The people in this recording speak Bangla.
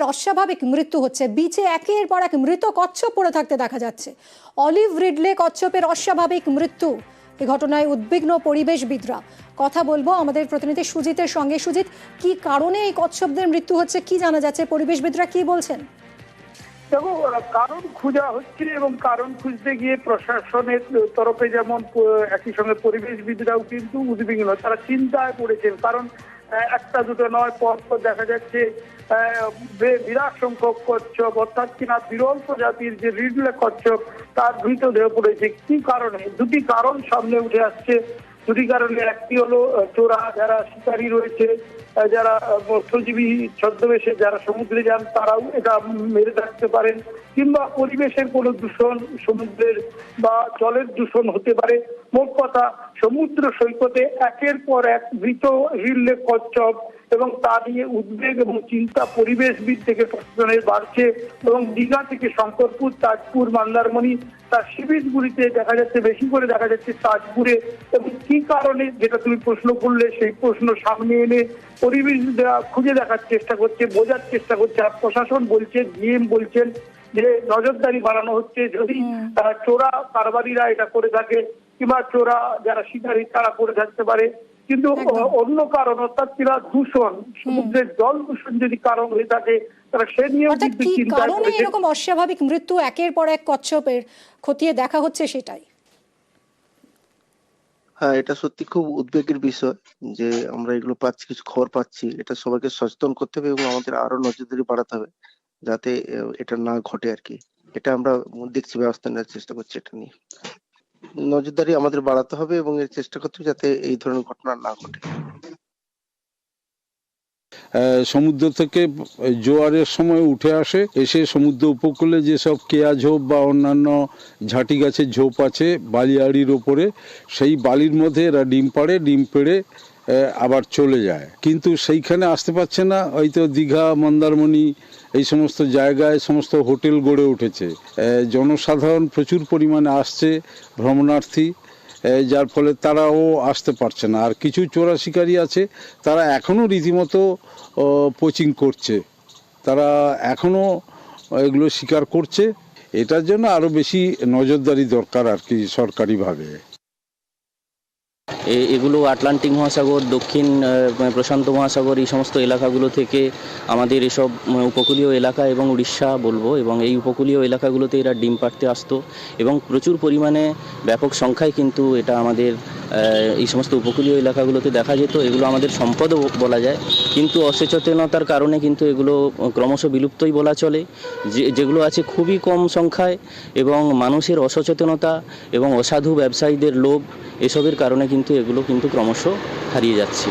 কচ্ছপের অস্বাভাবিক মৃত্যু হচ্ছে। বিচে একের পর এক মৃত কচ্ছপ পড়ে থাকতে দেখা যাচ্ছে। অলিভ রিডলে কচ্ছপের অস্বাভাবিক মৃত্যু। এ ঘটনায় উদ্বিগ্ন পরিবেশবিদরা। কথা বলব আমাদের প্রতিনিধি সুজিতের সঙ্গে। সুজিত, কি কারণে এই কচ্ছপদের মৃত্যু হচ্ছে? কি জানা যাচ্ছে? পরিবেশবিদরা কি বলছেন? দেখো, কারণ খোঁজা হচ্ছে এবং কারণ খুঁজতে গিয়ে প্রশাসনের তরফে যেমন, একই সঙ্গে পরিবেশবিদরাও কিন্তু উদ্বিগ্ন। তারা চিন্তায় পড়েছেন। কারণ একটা দুটো নয় পর পর দেখা যাচ্ছে বিরাট সংখ্যক কচ্ছপ, অর্থাৎ কিনা বিরল প্রজাতির যে রিডলে কচ্ছপ, তার মৃতদেহ পড়েছে। কি কারণে? দুটি কারণ সামনে উঠে আসছে। দুটি কারণে একটি হলো চোরা যারা শিকারী রয়েছে যারা মৎস্যজীবী ছদ্মবেশে যারা সমুদ্রে যান, তারাও এটা মেরে থাকতে পারেন। কিংবা পরিবেশের কোনো দূষণ সমুদ্রের বা জলের দূষণ হতে পারে। মোট কথা, সমুদ্র সৈকতে একের পর এক মৃত রিলে কচ্ছপ এবং তা নিয়ে উদ্বেগ এবং চিন্তা পরিবেশবিদ থেকে প্রশাসনের বাড়ছে এবং দীঘা থেকে শঙ্করপুর, তাজপুর, মন্দারমণি, তার শিবিরগুলিতে দেখা যাচ্ছে, বেশি করে দেখা যাচ্ছে তাজপুরে এবং কি কারণে যেটা তুমি প্রশ্ন করলে সেই প্রশ্ন সামনে এনে পরিবেশবিদরা খুঁজে দেখার চেষ্টা করছে বোঝার চেষ্টা করছে। আর প্রশাসন বলছে জিএম বলছেন যে নজরদারি বাড়ানো হচ্ছে যদি আহ, চোরা কারবারিরা এটা করে থাকে কিংবা চোরা যারা শিকারী তারা করে থাকতে পারে। কিন্তু অন্য কারণ অর্থাৎ কিনা দূষণ সমুদ্রের জল দূষণ যদি কারণ হয়ে থাকে তারা সে নিয়েও অর্থাৎ কিন্তু কারণে এরকম অস্বাভাবিক মৃত্যু একের পর এক কচ্ছপের খতিয়ে দেখা হচ্ছে সেটাই? হ্যাঁ এটা সত্যি খুব উদ্বেগের বিষয় যে আমরা এগুলো পাচ্ছি, কিছু খবর পাচ্ছি। এটা সবাইকে সচেতন করতে হবে এবং আমাদের আরও নজরদারি বাড়াতে হবে যাতে এটা না ঘটে আর কি। এটা আমরা দেখছি, ব্যবস্থা নেওয়ার চেষ্টা করছি এটা নিয়ে। নজরদারি আমাদের বাড়াতে হবে এবং এর চেষ্টা করতে হবে যাতে এই ধরনের ঘটনা না ঘটে। সমুদ্র থেকে জোয়ারের সময় উঠে আসে, এসে সমুদ্র উপকূলে যেসব কেয়া ঝোপ বা অন্যান্য ঝাঁটি গাছের ঝোপ আছে বালিয়াড়ির ওপরে, সেই বালির মধ্যে এরা ডিম পাড়ে, ডিম পেড়ে আবার চলে যায়। কিন্তু সেইখানে আসতে পারছে না, হয়তো দীঘা, মন্দারমণি, এই সমস্ত জায়গায় সমস্ত হোটেল গড়ে উঠেছে। জনসাধারণ প্রচুর পরিমাণে আসছে ভ্রমণার্থী। যার ফলে তারাও আসতে পারছে না। আর কিছু চোরা শিকারী আছে, তারা এখনও রীতিমতো কোচিং করছে। তারা এখনও এগুলো শিকার করছে। এটার জন্য আরও বেশি নজরদারি দরকার আর কি সরকারিভাবে। এগুলো আটলান্টিক মহাসাগর, দক্ষিণ প্রশান্ত মহাসাগর, এই সমস্ত এলাকাগুলো থেকে আমাদের এসব উপকূলীয় এলাকা এবং উড়িষ্যা বলব, এবং এই উপকূলীয় এলাকাগুলোতে এরা ডিম পাড়তে আসতো, এবং প্রচুর পরিমাণে ব্যাপক সংখ্যায় কিন্তু এটা আমাদের এই সমস্ত উপকূলীয় এলাকাগুলোতে দেখা যেত। এগুলো আমাদের সম্পদও বলা যায়, কিন্তু অসচেতনতার কারণে কিন্তু এগুলো ক্রমশ বিলুপ্তই বলা চলে। যে, যেগুলো আছে খুবই কম সংখ্যায়, এবং মানুষের অসচেতনতা এবং অসাধু ব্যবসায়ীদের লোভ এসবের কারণে কিন্তু এগুলো কিন্তু ক্রমশ হারিয়ে যাচ্ছে।